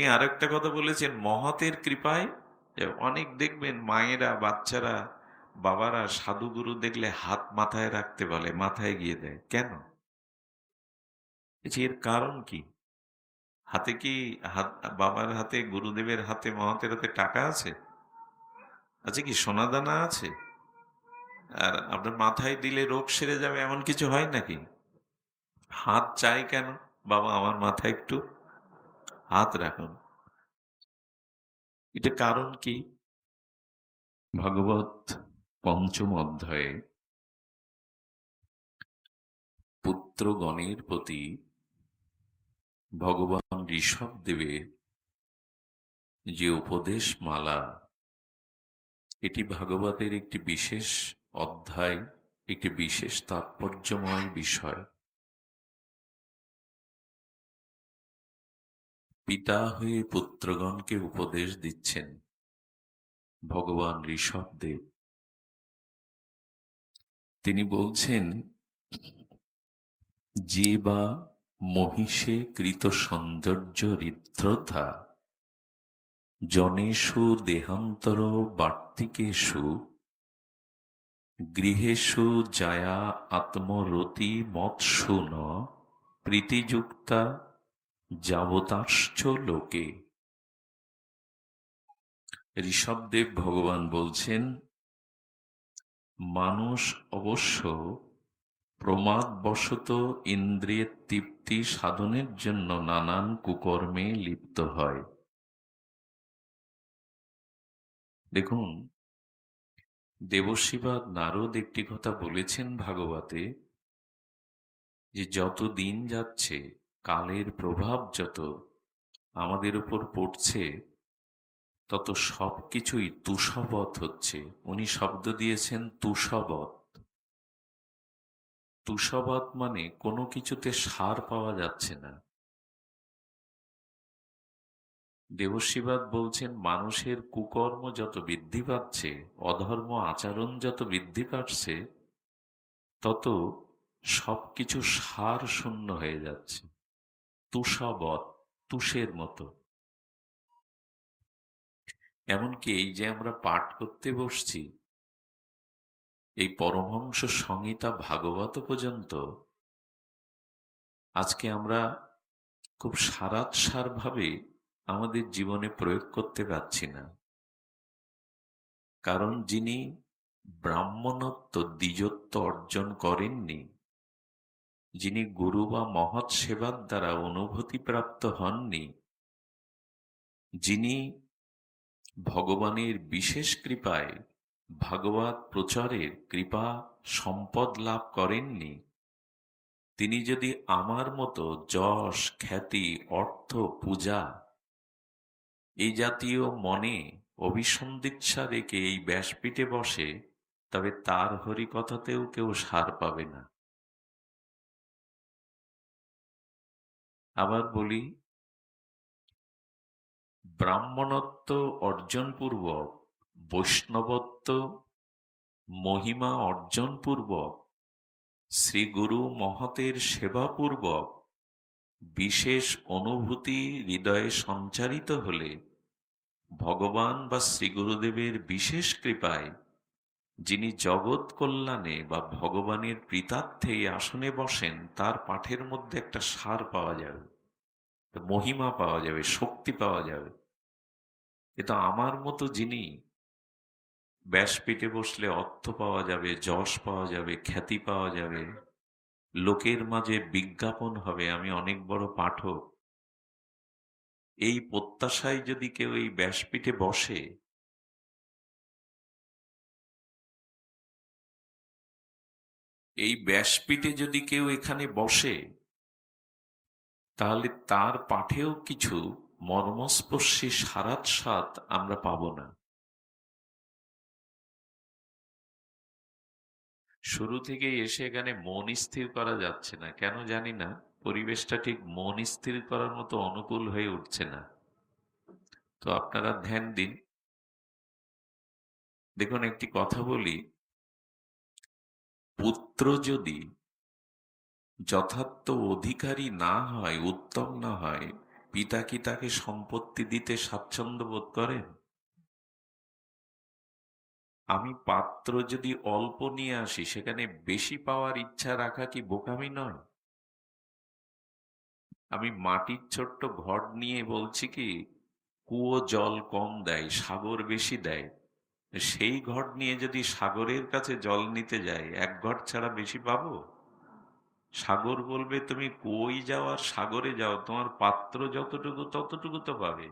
উনি আর একটা কথা বলেছেন, মহতের কৃপায়। অনেক দেখবেন মায়েরা, বাচ্চারা, বাবারা সাধুগুরু দেখলে হাত মাথায় রাখতে বলে, মাথায় গিয়ে দেয়। কেন? এর কারণ কি? হাতে কি হাত, বাবার হাতে, গুরুদেবের হাতে, মহতের হাতে টাকা আছে? আছে কি সোনাদানা আছে? আর আপনার মাথায় দিলে রোগ সেরে যাবে এমন কিছু হয় নাকি? হাত চাই কেন? বাবা আমার মাথায় একটু হাত রাখুন। এটা কারণ কি? ভাগবত পঞ্চম অধ্যায়ে পুত্রগণের প্রতি ভগবান ঋষভ দেবের যে উপদেশ মালা এটি ভাগবতের একটি বিশেষ অধ্যায়, একটি বিশেষ তাৎপর্যময় বিষয়। পিতা হয়ে পুত্রগণকে উপদেশ দিচ্ছেন। ভগবান ঋষভদেব তিনি বলছেন, যে বা মহিষে কৃত সৌন্দর্য হৃদ্রতা, জনেষু দেহান্তর বার্তিকেষু, গৃহেষু জায়া আত্মরতি মৎসুন, প্রীতিযুক্তা যাবতাশ্চ লোকে। ঋষভদেব ভগবান বলছেন, মানুষ অবশ্য প্রমাদবশত ইন্দ্রিয়ের তৃপ্তি সাধনের জন্য নানান কুকর্মে লিপ্ত হয়। দেখুন দেবশিবাদ নারদ একটি কথা বলেছেন ভাগবতে যে যত দিন যাচ্ছে কালের প্রভাব যত আমাদের উপর পড়ছে, তত সবকিছুই তুষবৎ হচ্ছে। উনি শব্দ দিয়েছেন তুষবৎ তুষবৎ মানে কোনো কিছুতে সার পাওয়া যাচ্ছে না। দেবশিবাদ বলছেন, মানুষের কুকর্ম যত বৃদ্ধি পাচ্ছে, অধর্ম আচরণ যত বৃদ্ধি পাচ্ছে, তত সবকিছু সার শূন্য হয়ে যাচ্ছে। তুষবৎ তুষের মতো। এমনকি এই যে আমরা পাঠ করতে বসছি, এই পরমহংস সংহিতা ভাগবত পর্যন্ত, আজকে আমরা খুব সারাৎসার ভাবে আমাদের জীবনে প্রয়োগ করতে পারছি না। কারণ যিনি ব্রাহ্মণত্ব দ্বিজত্ব অর্জন করেননি যিনি গুরু বা মহৎ সেবার দ্বারা অনুভূতিপ্রাপ্ত হননি, যিনি ভগবানের বিশেষ কৃপায় ভাগবত প্রচারের কৃপা সম্পদ লাভ করেননি, তিনি যদি আমার মতো যশ, খ্যাতি, অর্থ, পূজা এই জাতীয় মনে অভিসন্দিচ্ছা রেখে এই ব্যাসপীঠে বসে, তবে তার হরিকথাতেও কেউ সার পাবে না। আবার বলি, ব্রাহ্মণত্ব অর্জনপূর্বক, বৈষ্ণবত্ব মহিমা অর্জনপূর্বক, শ্রীগুরু মহতের সেবাপূর্বক বিশেষ অনুভূতি হৃদয়ে সঞ্চারিত হলে ভগবান বা শ্রীগুরুদেবের বিশেষ কৃপায় যিনি জগৎ কল্যাণে বা ভগবানের প্রীতার্থে আসনে বসেন, তার পাঠের মধ্যে একটা সার পাওয়া যাবে মহিমা পাওয়া যাবে, শক্তি পাওয়া যাবে। কিন্তু আমার মতো যিনি ব্যাসপীঠে বসলে অর্থ পাওয়া যাবে, যশ পাওয়া যাবে, খ্যাতি পাওয়া যাবে, লোকের মাঝে বিজ্ঞাপন হবে, আমি অনেক বড় পাঠক, এই প্রত্যাশায় যদি কেউ এই ব্যাসপীঠে বসে এই ব্যাসপীঠে যদি কেউ এখানে বসে, তাহলে তার পাঠেও কিছু মর্মস্পর্শী সারাত সাত আমরা পাব না। শুরু থেকে এসে এখানে মন স্থির করা যাচ্ছে না। কেন জানি না, পরিবেশটা ঠিক মন স্থির করার মতো অনুকূল হয়ে উঠছে না। তো আপনারা ধ্যান দিন। দেখুন, একটি কথা বলি। পুত্র যদি যথার্থ অধিকারী না হয়, উত্তম না হয়, পিতা কি তাকে সম্পত্তি দিতে স্বাচ্ছন্দ্য বোধ করেন? আমি পাত্র যদি অল্প নিয়ে আসি, সেখানে বেশি পাওয়ার ইচ্ছা রাখা কি বোকামি নয়? আমি মাটির ছোট্ট ঘট নিয়ে বলছি কি, কুয়ো জল কম দেয়, সাগর বেশি দেয় সেই ঘট নিয়ে যদি সাগরের কাছে জল নিতে যাই, এক ঘট ছাড়া বেশি পাবো? সাগর বলবে, তুমি কই যাও আর সাগরে যাও? তোমার পাত্র যতটুকু ততটুকু তো পাবে।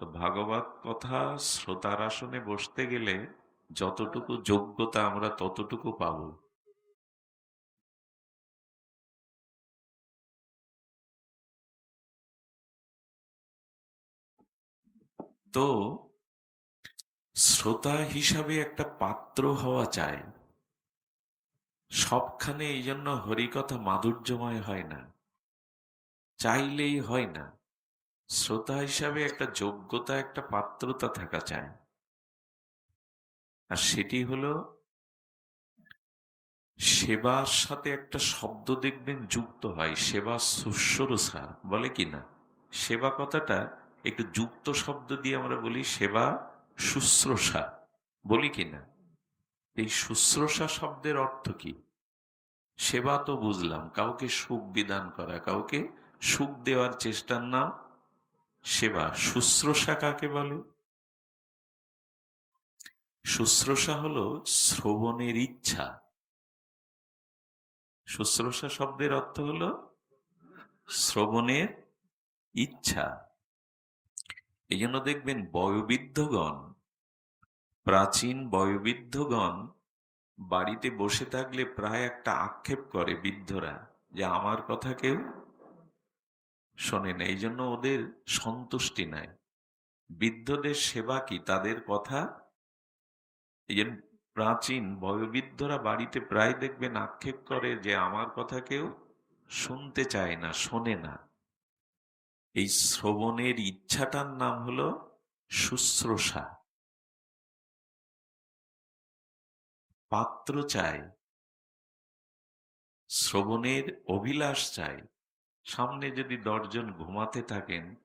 তো ভাগবত কথা শ্রোতার আসনে বসতে গেলে যতটুকু যোগ্যতা আমরা ততটুকু পাবো। তো শ্রোতা হিসাবে একটা পাত্র হওয়া চাই। সবখানে এই জন্য হরিকথা মাধুর্যময় হয় না। চাইলেই হয় না। শ্রোতা হিসাবে একটা যোগ্যতা, একটা পাত্রতা থাকা চায় আর সেটি হলো, সেবার সাথে একটা শব্দ দেখবেন যুক্ত হয়, সেবা শুশ্রূষা। বলে কি না? সেবা কথাটা একটু যুক্ত শব্দ দিয়ে আমরা বলি, সেবা শুশ্রূষা, বলি কি না? এই শুশ্রূষা শব্দের অর্থ কি? সেবা তো বুঝলাম, কাউকে সুখ বিধান করা, কাউকে সুখ দেওয়ার চেষ্টার নাম সেবা। শুশ্রূষা কাকে বলে? শুশ্রূষা হলো শ্রবণের ইচ্ছা। শুশ্রূষা শব্দের অর্থ হলো শ্রবণের ইচ্ছা। এই জন্য দেখবেন বয়োবৃদ্ধগণ প্রাচীন বয়োবৃদ্ধগণ বাড়িতে বসে থাকলে প্রায় একটা আক্ষেপ করে বৃদ্ধরা যে আমার কথা কেউ শোনে না এই জন্য ওদের সন্তুষ্টি নাই। বৃদ্ধদের সেবা কি তাদের কথা? এই জন্য প্রাচীন বয়োবৃদ্ধরা বাড়িতে প্রায় দেখবেন আক্ষেপ করে যে আমার কথা কেউ শুনতে চায় না, শোনে না। এই শ্রবণের ইচ্ছাটার নাম হলো শুশ্রূষা। পাত্র চাই। শ্রবণের অভিলাষ চাই। সামনে যদি দশজন ঘুমাতে থাকেন,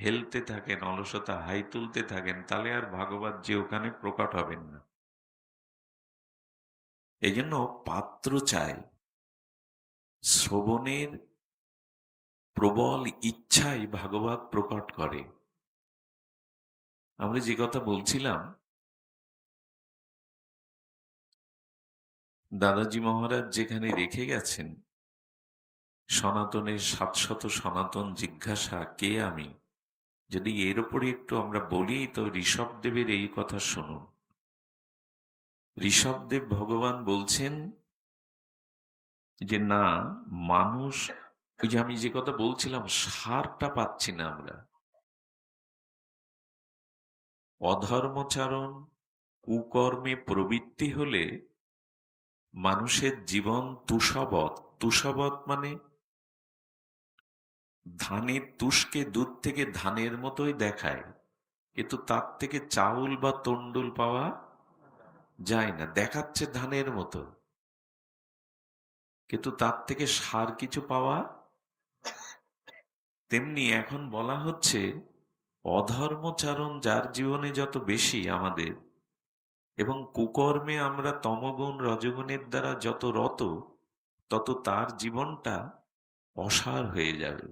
হেলতে থাকেন, অলসতা হাই তুলতে থাকেন, তাহলে আর ভাগবত যে ওখানে প্রকট হবেন না। এই জন্য পাত্র চাই। শ্রবণের প্রবল ইচ্ছাই ভাগবত প্রকট করে। আমরা যে কথা বলছিলাম দাদাজি মহারাজ যেখানে রেখে গেছেন, সনাতনের সাতশত সনাতন জিজ্ঞাসা, কে আমি? যদি এর উপরে একটু আমরা বলি, তো ঋষভদেবের এই কথা শুনুন। ঋষভদেব ভগবান বলছেন যে, না, মানুষ, ওই যে আমি যে কথা বলছিলাম, সারটা পাচ্ছি না আমরা। অধর্মচারণ, কুকর্মে প্রবৃত্তি হলে মানুষের জীবন তুষবৎ তুষবৎ মানে ধানের তুষকে দুধ থেকে ধানের মতোই দেখায়। কিন্তু তার থেকে চাউল বা তন্ডুল পাওয়া যায় না, দেখাচ্ছে ধানের মতো। কিন্তু তার থেকে সার কিছু পাওয়া তেমনি এখন বলা হচ্ছে অধর্মচারণ যার জীবনে যত বেশি আমাদের এবং কুকর্মে আমরা তমগুণ রজগুণের দ্বারা যত রত, তত তার জীবনটা অসার হয়ে যাবে।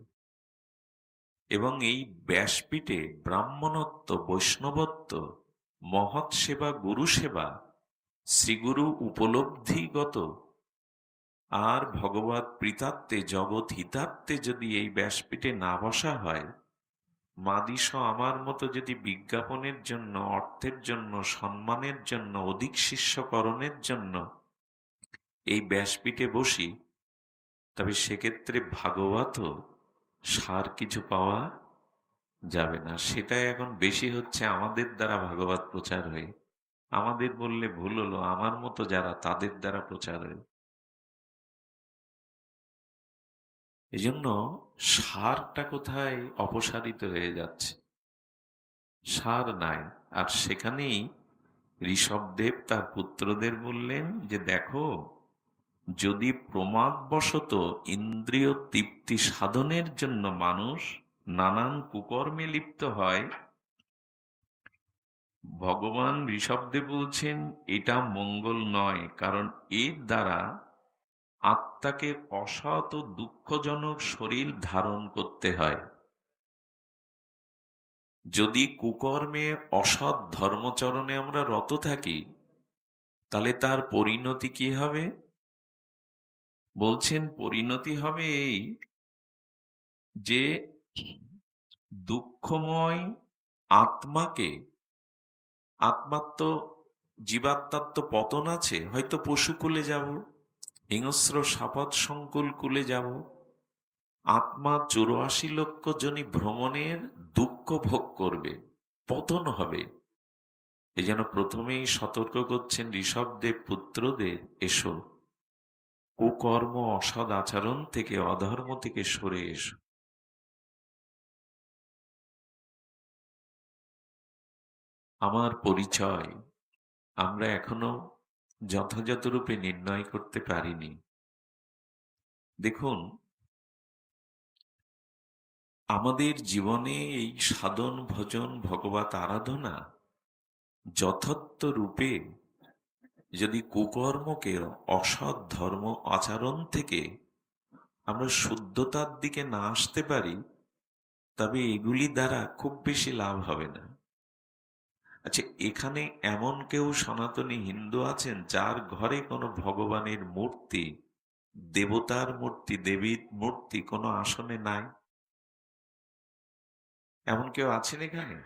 এবং এই ব্যাসপীঠে ব্রাহ্মণত্ব, বৈষ্ণবত্ব, মহৎ সেবা, গুরু সেবা, শ্রীগুরু উপলব্ধিগত। আর ভগবত প্রীতাত্মে জগৎ হিতাত্মে যদি এই ব্যাসপীঠে না বসা হয় মাদিস আমার মতো যদি বিজ্ঞাপনের জন্য, অর্থের জন্য, সম্মানের জন্য, অধিক শিষ্যকরণের জন্য এই ব্যাসপীঠে বসি, তবে সেক্ষেত্রে ভাগবত সার কিছু পাওয়া যাবে না। সেটাই এখন বেশি হচ্ছে আমাদের দ্বারা ভাগবত প্রচার হয়ে। আমাদের বললে ভুল হলো। আমার মতো যারা তাদের দ্বারা প্রচার হয়ে। এজন্য সারটা কোথায় অপসারিত হয়ে যাচ্ছে? সার নাই। আর সেখানেই ঋষভদেব তার পুত্রদের বললেন যে, দেখো, যদি প্রমাদবশত ইন্দ্রিয় তৃপ্তি সাধনের জন্য মানুষ নানান কুকর্মে লিপ্ত হয়, ভগবান ঋষভদেব বলছেন, এটা মঙ্গল নয়, কারণ এর দ্বারা আত্মাকে অসৎ ও দুঃখজনক শরীর ধারণ করতে হয়। যদি কুকর্মে অসৎ ধর্মচরণে আমরা রত থাকি, তাহলে তার পরিণতি কি হবে? বলছেন, পরিণতি হবে এই যে দুঃখময় আত্মাকে আত্মাত্ম তো পতন আছে, হয়তো পশুকুলে যাব। হিংস্র সাপদ সংকুল কুলে যাব। আত্মা চুরাশি লক্ষ জনী ভ্রমণের দুঃখ ভোগ করবে। পতন হবে। এই যেন প্রথমেই সতর্ক করছেন ঋষভদেব পুত্রদের, এসো। কুকর্ম অসদ আচরণ থেকে, অধর্ম থেকে সরে এসো। আমার পরিচয়, আমরা এখনও যথাযথ রূপে নির্ণয় করতে পারিনি। দেখুন, আমাদের জীবনে এই সাধন, ভজন, ভগবত আরাধনা যথার্থ রূপে যদি কুকর্মকে, অসৎ ধর্ম আচরণ থেকে আমরা শুদ্ধতার দিকে না আসতে পারি, তবে এগুলি দ্বারা খুব বেশি লাভ হবে না। আচ্ছা এখানে এমন কেউ সনাতনী হিন্দু আছেন যার ঘরে কোনো ভগবানের মূর্তি, দেবতার মূর্তি, দেবীর মূর্তি কোনো আসনে নাই? এমন কেউ আছেন এখানে?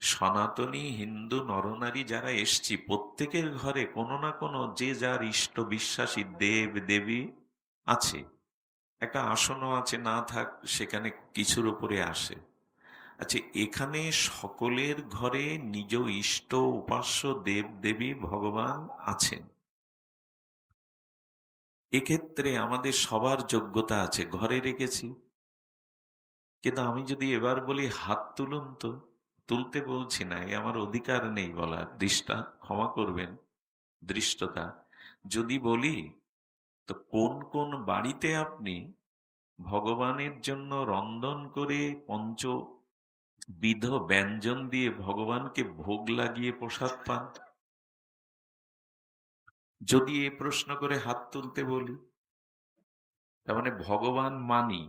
সনাতনী হিন্দু নরনারী যারা এসছি, প্রত্যেকের ঘরে কোনো না কোনো যে যার ইষ্ট বিশ্বাসী দেব, দেবী আছে। একটা আসনও আছে, না থাক, সেখানে কিছুর উপরে আসে। আচ্ছা এখানে সকলের ঘরে নিজ ইষ্ট উপাস্য দেব দেবী ভগবান আছেন। এক্ষেত্রে আমাদের সবার যোগ্যতা আছে, ঘরে রেখেছি। কিন্তু আমি যদি এবার বলি হাত তুলুন তো, তুলতে বলছি না, এ আমার অধিকার নেই বলার, দৃষ্টা, ক্ষমা করবেন, দৃষ্টতা। যদি বলি, তো কোন কোন বাড়িতে আপনি ভগবানের জন্য রন্ধন করে পঞ্চ বিধ ব্যঞ্জন দিয়ে ভগবানকে ভোগ লাগিয়ে প্রসাদ পান। যদি এ প্রশ্ন করে হাত তুলতে বলি, তার মানে ভগবান মানি,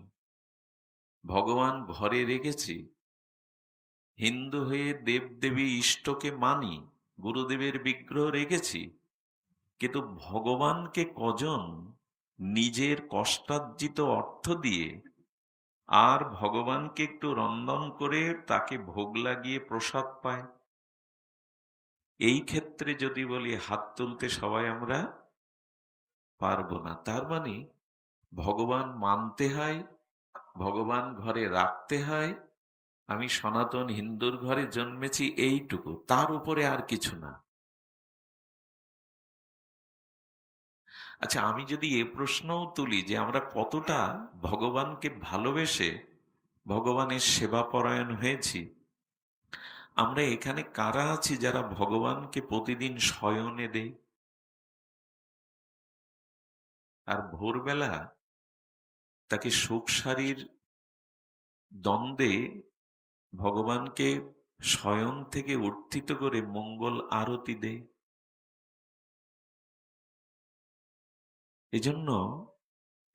ভগবান ঘরে রেখেছি, হিন্দু হয়ে দেবদেবী ইষ্টকে মানি, গুরুদেবের বিগ্রহ রেখেছি, কিন্তু ভগবানকে কজন নিজের কষ্টার্জিত অর্থ দিয়ে আর ভগবানকে একটু রন্ধন করে তাকে ভোগ লাগিয়ে প্রসাদ পায়। এই ক্ষেত্রে যদি বলি হাত তুলতে সবাই আমরা পারব না। তার মানে ভগবান মানতে হয়, ভগবান ঘরে রাখতে হয়, আমি সনাতন হিন্দুর ঘরে জন্মেছি এইটুকু, তার উপরে আর কিছু না। আচ্ছা আমি যদি এ প্রশ্নও তুলি যে আমরা কতটা ভগবানকে ভালোবেসে ভগবানের সেবা পরায়ণ হয়েছি? আমরা এখানে কারা আছি যারা ভগবানকে প্রতিদিন শয়নে দেই? আর ভোরবেলা তাকে সুখ সারির দ্বন্দ্বে ভগবানকে স্বয়ং থেকে উত্থিত করে মঙ্গল আরতি দেয়। এজন্য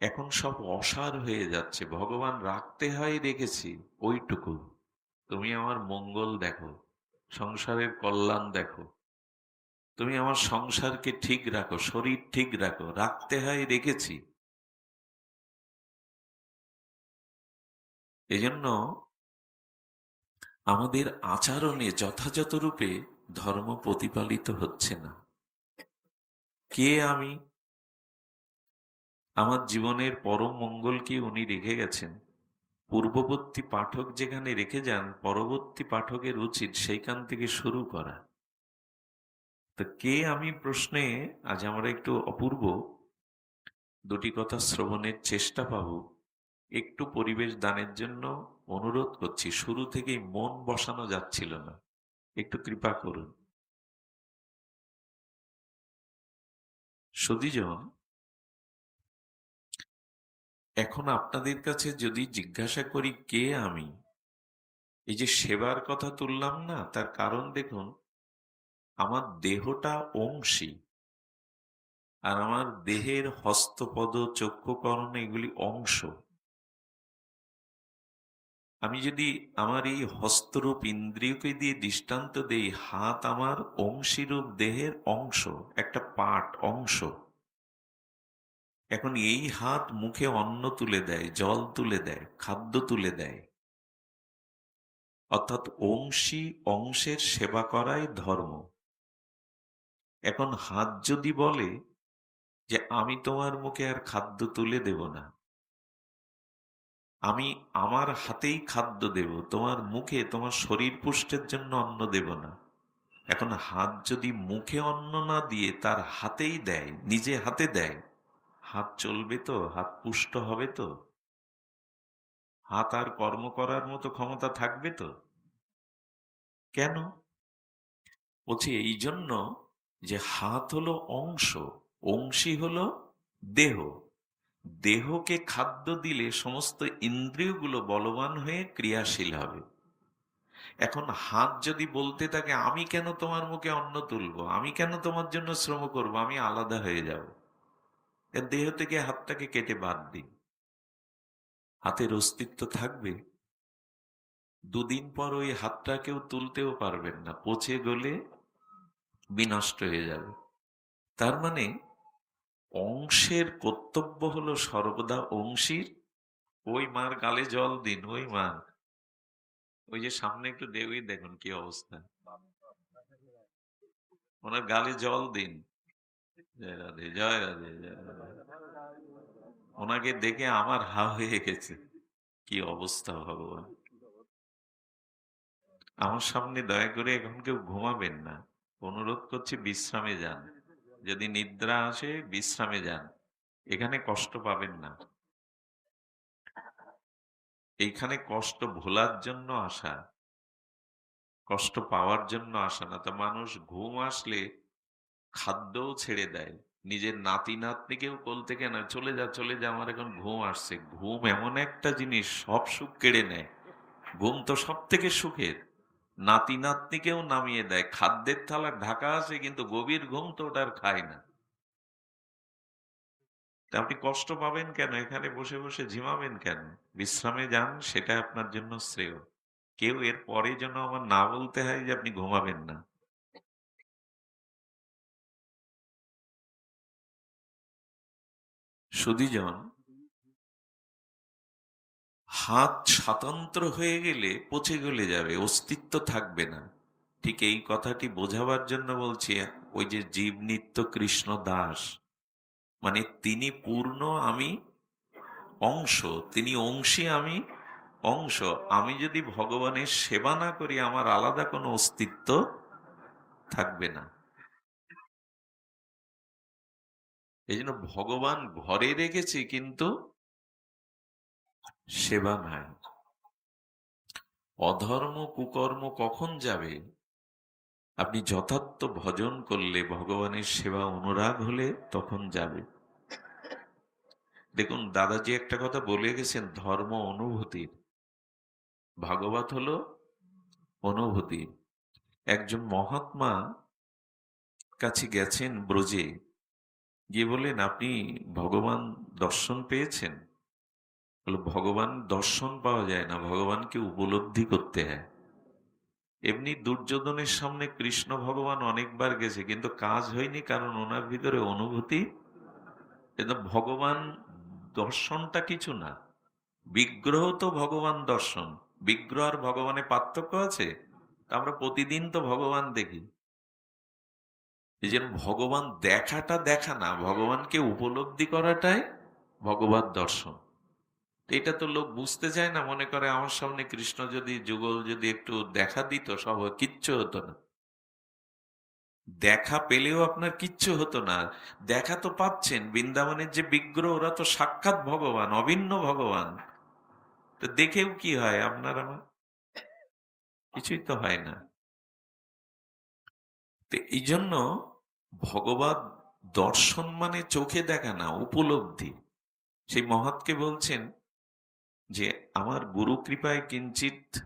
এখন সব অসার হয়ে যাচ্ছে। ভগবান রাখতে হয় রেখেছি ওইটুকু। তুমি আমার মঙ্গল দেখো, সংসারের কল্যাণ দেখো। তুমি আমার সংসারকে ঠিক রাখো, শরীর ঠিক রাখো, রাখতে হয় রেখেছি এজন্য আমাদের আচরণে যথাযথ রূপে ধর্ম প্রতিপালিত হচ্ছে না। কে আমি আমার জীবনের পরম মঙ্গলকে উনি রেখে গেছেন? পূর্ববর্তী পাঠক যেখানে রেখে যান, পরবর্তী পাঠকের উচিত সেইখান থেকে শুরু করা। তো কে আমি প্রশ্নে, আজ আমরা একটু অপূর্ব, দুটি কথা শ্রবণের চেষ্টা পাব। একটু পরিবেশ দানের জন্য অনুরোধ করছি, শুরু থেকেই মন বসানো যাচ্ছিল না। একটু কৃপা করুন। সুদীজন এখন আপনাদের কাছে যদি জিজ্ঞাসা করি, কে আমি? এই যে সেবার কথা তুললাম না, তার কারণ দেখুন, আমার দেহটা অংশী। আর আমার দেহের হস্তপদ, চক্ষুকরণ এগুলি অংশ। আমি যদি আমার এই হস্তরূপ ইন্দ্রিয়কে দিয়ে দৃষ্টান্ত দেই, হাত আমার অংশীরূপ দেহের অংশ, একটা পাট অংশ। এখন এই হাত মুখে অন্ন তুলে দেয়, জল তুলে দেয়, খাদ্য তুলে দেয়। অর্থাৎ অংশী অংশের সেবা করাই ধর্ম। এখন হাত যদি বলে যে, আমি তোমার মুখে আর খাদ্য তুলে দেব না। আমি আমার হাতেই খাদ্য দেব, তোমার মুখে, তোমার শরীর পুষ্টের জন্য অন্ন দেব না। এখন হাত যদি মুখে অন্ন না দিয়ে তার হাতেই দেয়, নিজে হাতে দেয় হাত চলবে তো, হাত পুষ্ট হবে তো? হাত আর কর্ম করার মতো ক্ষমতা থাকবে তো? কেন? বলছি এই জন্য যে হাত হলো অংশ, অংশী হলো দেহ। দেহকে খাদ্য দিলে সমস্ত ইন্দ্রিয়গুলো বলবান হয়ে ক্রিয়াশীল হবে। এখন হাত যদি বলতে থাকে, আমি কেন তোমার মুখে অন্ন তুলবো? আমি কেন তোমার জন্য শ্রম করব? আমি আলাদা হয়ে যাব। এর দেহ থেকে হাতটাকে কেটে বাদ দিন। হাতের অস্তিত্ব থাকবে। দুদিন পর ওই হাতটা কেউ তুলতেও পারবেন না। পচে গলে বিনষ্ট হয়ে যাবে। তার মানে অংশের কর্তব্য হলো সর্বদা অংশীর, ওই মার গালে জল দিন, ওই মার। ওই যে সামনে একটু দেবই দেখুন কি অবস্থা। ওনার গালে জল দিন। জয় রাধে জয় রাধে জয় ওনাকে দেখে আমার হা হয়ে গেছে। কি অবস্থা ভগবান। আমার সামনে দয়া করে এখন কেউ ঘুমাবেন না। অনুরোধ করছি বিশ্রামে যান। যদি নিদ্রা আসে বিশ্রামে যান। এখানে কষ্ট পাবেন না। এইখানে কষ্ট ভোলার জন্য আসা। কষ্ট পাওয়ার জন্য আসা না। তো মানুষ ঘুম আসলে খাদ্যও ছেড়ে দেয়। নিজের নাতি নাতনিকেও কোল থেকে না, চলে যা চলে যা, আমার এখন ঘুম আসছে। ঘুম এমন একটা জিনিস সব সুখ কেড়ে নেয়। ঘুম তো সব থেকে সুখের। নাতি নাতনিকেও নামিয়ে দেয়। খাদ্যের থালা ঢাকা আছে, কিন্তু গভীর ঘুম তো ওটা আর খায় না। আপনি কষ্ট পাবেন কেন? এখানে বসে বসে ঝিমাবেন কেন? বিশ্রামে যান, সেটা আপনার জন্য শ্রেয়। কেউ এর পরে যেন আমার না বলতে হয় যে আপনি ঘুমাবেন না। সুদীজন, হাত স্বাতন্ত্র হয়ে গেলে পচে গলে যাবে, অস্তিত্ব থাকবে না। ঠিক এই কথাটি বোঝাবার জন্য বলছি, ওই যে জীব নিত্য কৃষ্ণ দাস মানে তিনি পূর্ণ আমি অংশ, তিনি অংশী আমি অংশ। আমি যদি ভগবানের সেবা না করি, আমার আলাদা কোনো অস্তিত্ব থাকবে না। এই জন্য ভগবান ঘরে রেখেছি, কিন্তু সেবা নাই। অধর্ম কুকর্ম কখন যাবে? আপনি যথার্থ ভজন করলে, ভগবানের সেবা অনুরাগ হলে তখন যাবে। দেখুন, দাদাজি একটা কথা বলে গেছেন, ধর্ম অনুভূতির। ভাগবত হলো অনুভূতি। একজন মহাত্মা কাছে গেছেন ব্রজে। গিয়ে বললেন, আপনি ভগবান দর্শন পেয়েছেন? বলে ভগবান দর্শন পাওয়া যায় না, ভগবানকে উপলব্ধি করতে হয়। এমনি দুর্যোধনের সামনে কৃষ্ণ ভগবান অনেকবার গেছে, কিন্তু কাজ হয়নি কারণ ওনার ভিতরে অনুভূতি কিন্তু ভগবান দর্শনটা কিছু না। বিগ্রহ তো ভগবান দর্শন, বিগ্রহ আর ভগবানের পার্থক্য আছে? আমরা প্রতিদিন তো ভগবান দেখি। এই জন্য ভগবান দেখাটা দেখা না, ভগবানকে উপলব্ধি করাটাই ভগবত দর্শন। এটা তো লোক বুঝতে চায় না, মনে করে আমার সামনে কৃষ্ণ যদি, যুগল যদি একটু দেখা দিত, সব কিচ্ছু হতো না। দেখা পেলেও আপনার কিচ্ছু হতো না। দেখা তো পাচ্ছেন, বৃন্দাবনের যে বিগ্রহ, ওরা তো সাক্ষাৎ ভগবান, অভিন্ন ভগবান। তো দেখেও কি হয় আপনার আমার? কিছুই তো হয় না। তো এই জন্য ভগবত দর্শন মানে চোখে দেখা না, উপলব্ধি। সেই মহৎকে বলছেন যে, আমার গুরু কৃপায় কিঞ্চিত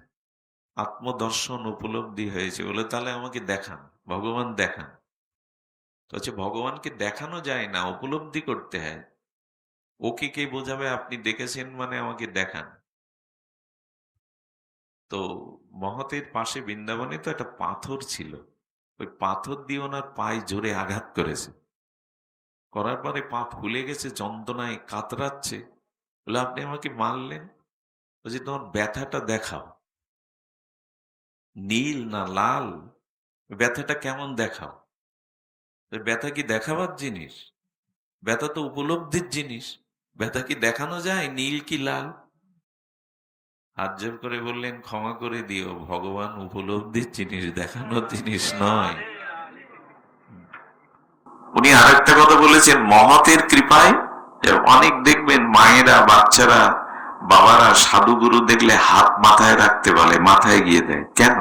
আত্মদর্শন উপলব্ধি হয়েছে, বলে তাহলে আমাকে দেখান, ভগবান দেখান। তো হচ্ছে ভগবানকে দেখানো যায় না, উপলব্ধি করতে হয়। ওকে কে বোঝাবে আপনি দেখেছেন মানে আমাকে দেখান। তো মহতের পাশে বৃন্দাবনে তো একটা পাথর ছিল। ওই পাথর দিয়ে ওনার পায়ে জোরে আঘাত করেছে। করার পরে পা ফুলে গেছে, যন্ত্রণায় কাতরাচ্ছে। বলে, আপনি আমাকে মারলেন? বলছি তোমার ব্যথাটা দেখাও। নীল না লাল, ব্যথাটা কেমন দেখাও? ব্যথা কি দেখাবার জিনিস? ব্যথা তো উপলব্ধির জিনিস। ব্যথা কি দেখানো যায়, নীল কি লাল? হাত করে বললেন, ক্ষমা করে দিও, ভগবান উপলব্ধির জিনিস দেখানোর জিনিস নয়। উনি আরেকটা কথা বলেছেন মহতের কৃপায়। অনেক দেখবেন মায়েরা, বাচ্চারা, বাবারা সাধুগুরু দেখলে হাত মাথায় রাখতে বলে, মাথায় গিয়ে দেয়। কেন?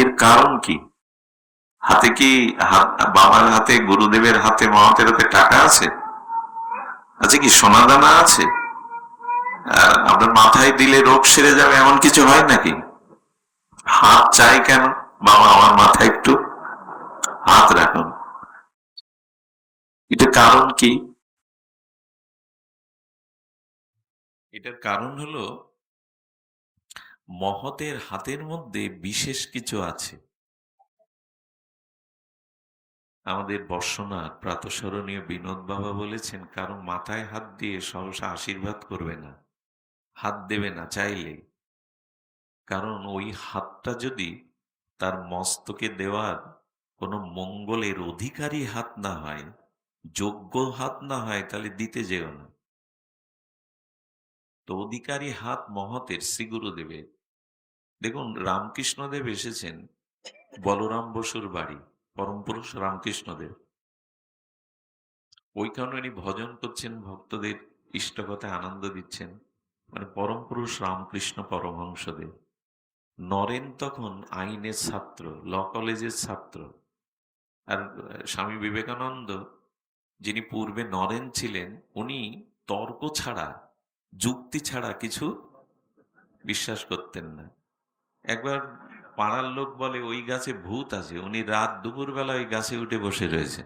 এর কারণ কি? হাতে কি বাবার হাতে, গুরুদেবের হাতে মহতের হাতে টাকা আছে? আছে কি সোনাদানা আছে? আর আপনার মাথায় দিলে রোগ সেরে যাবে এমন কিছু হয় নাকি? হাত চাই কেন? বাবা, আমার মাথায় একটু হাত রাখুন। এটার কারণ কি? এটার কারণ হলো মহতের হাতের মধ্যে বিশেষ কিছু আছে। আমাদের বর্ষনাথ প্রাতঃস্মরণীয় বিনোদ বাবা বলেছেন কারণ মাথায় হাত দিয়ে সহসা আশীর্বাদ করবে না। হাত দেবে না চাইলে কারণ ওই হাতটা যদি তার মস্তকে দেওয়ার কোনো মঙ্গলের অধিকারী হাত না হয়, যোগ্য হাত না হয়, তাহলে দিতে যেও না। তো অধিকারী হাত মহতের শ্রী গুরুদেবের দেখুন, রামকৃষ্ণদেব এসেছেন বলরাম বসুর বাড়ি, পরম পুরুষ রামকৃষ্ণদেব। ওইখানে উনি ভজন করছেন, ভক্তদের ইষ্টকথায় আনন্দ দিচ্ছেন। মানে পরম পুরুষ রামকৃষ্ণ পরমহংসদেব। নরেন তখন আইনের ছাত্র, ল কলেজের ছাত্র। আর স্বামী বিবেকানন্দ, যিনি পূর্বে নরেন ছিলেন, উনি তর্ক ছাড়া, যুক্তি ছাড়া কিছু বিশ্বাস করতেন না। একবার পাড়ার লোক বলে, ওই গাছে ভূত আছে। উনি রাত দুপুরবেলা ওই গাছে উঠে বসে রয়েছে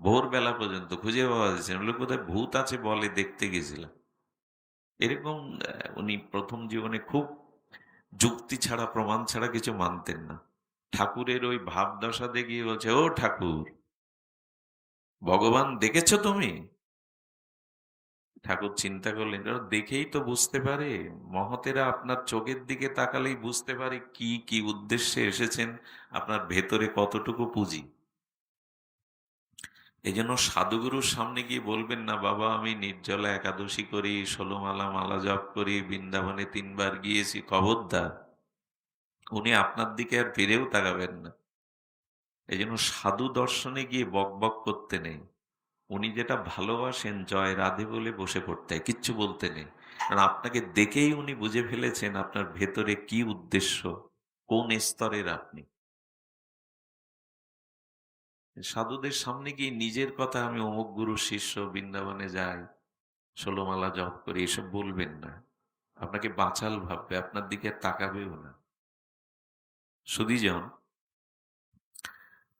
ভোরবেলা পর্যন্ত খুঁজে পাওয়া যাচ্ছে কোথায় ভূত আছে বলে দেখতে গেছিলাম। এরকম উনি প্রথম জীবনে খুব যুক্তি ছাড়া, প্রমাণ ছাড়া কিছু মানতেন না। ঠাকুরের ওই ভাবদশা দেখিয়ে বলছে, ও ঠাকুর, ভগবান দেখেছ তুমি? ঠাকুর চিন্তা করলেন দেখেই তো বুঝতে পারে, মহতেরা আপনার চোখের দিকে তাকালেই বুঝতে পারে কি কি উদ্দেশ্যে এসেছেন, আপনার ভেতরে কতটুকু পুঁজি? এই জন্য সাধুগুরুর সামনে গিয়ে বলবেন না, বাবা, আমি নির্জলা একাদশী করি ষোলো মালা জপ করি, বৃন্দাবনে তিনবার গিয়েছি, খবরদার। উনি আপনার দিকে আর ফিরেও তাকাবেন না। এই জন্য সাধু দর্শনে গিয়ে বক বক করতে নেই। উনি যেটা ভালোবাসেন, জয় রাধে বলে বসে পড়তে, কিচ্ছু বলতে নেই। কারণ আপনাকে দেখেই উনি বুঝে ফেলেছেন আপনার ভেতরে কি উদ্দেশ্য, কোন স্তরের আপনি। সাধুদের সামনে গিয়ে নিজের কথা আমি অমুক গুরু, শিষ্য, বৃন্দাবনে যাই, ষোলোমালা জপ করি, এসব বলবেন না। আপনাকে বাঁচাল ভাববে, আপনার দিকে তাকাবেও না। সুদীজন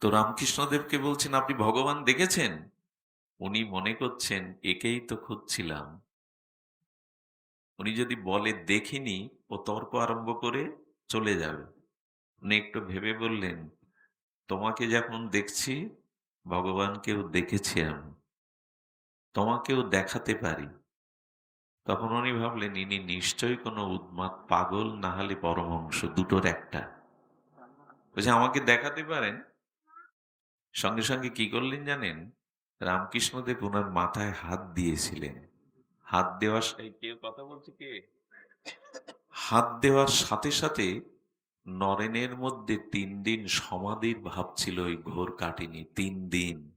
তো রামকৃষ্ণদেবকে বলছেন, আপনি ভগবান দেখেছেন? উনি মনে করছেন, একেই তো খুঁজছিলাম। উনি যদি বলে, দেখিনি, ও তর্ক আরম্ভ করে চলে যাবে। উনি একটু ভেবে বললেন তোমাকে যখন দেখছি, ভগবানকেও দেখেছি আমি, তোমাকেও দেখাতে পারি। তখন উনি ভাবলেন, ইনি নিশ্চয়ই কোনো উন্মাদ, পাগল না হলে পরমহংস, দুটোর একটা। বলছে, আমাকে দেখাতে পারেন? সঙ্গে সঙ্গে কি করলেন জানেন? রামকৃষ্ণদেব ওনার মাথায় হাত দিয়েছিলেন। হাত দেওয়ার কেউ কথা বলছে কে? হাত দেওয়ার সাথে সাথে নরেনের মধ্যে তিন দিন সমাধির ভাব ছিল ওই ঘোর কাটিনি, তিন দিন।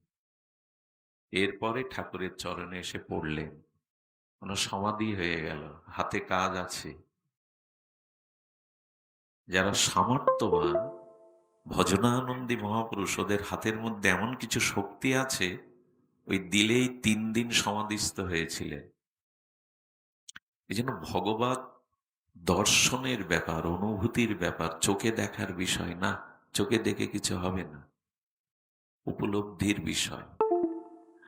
এরপরে ঠাকুরের চরণে এসে পড়লেন। কোনো সমাধি হয়ে গেল, হাতে কাজ আছে। যারা সামর্থ্যবান, ভজনানন্দী মহাপুরুষ ওদের হাতের মধ্যে এমন কিছু শক্তি আছে, ওই দিলেই তিন দিন সমাধিস্থ হয়েছিলেন। এই জন্য ভগবত দর্শনের ব্যাপার, অনুভূতির ব্যাপার, চোখে দেখার বিষয় না, চোখে দেখে কিছু হবে না। উপলব্ধির বিষয়।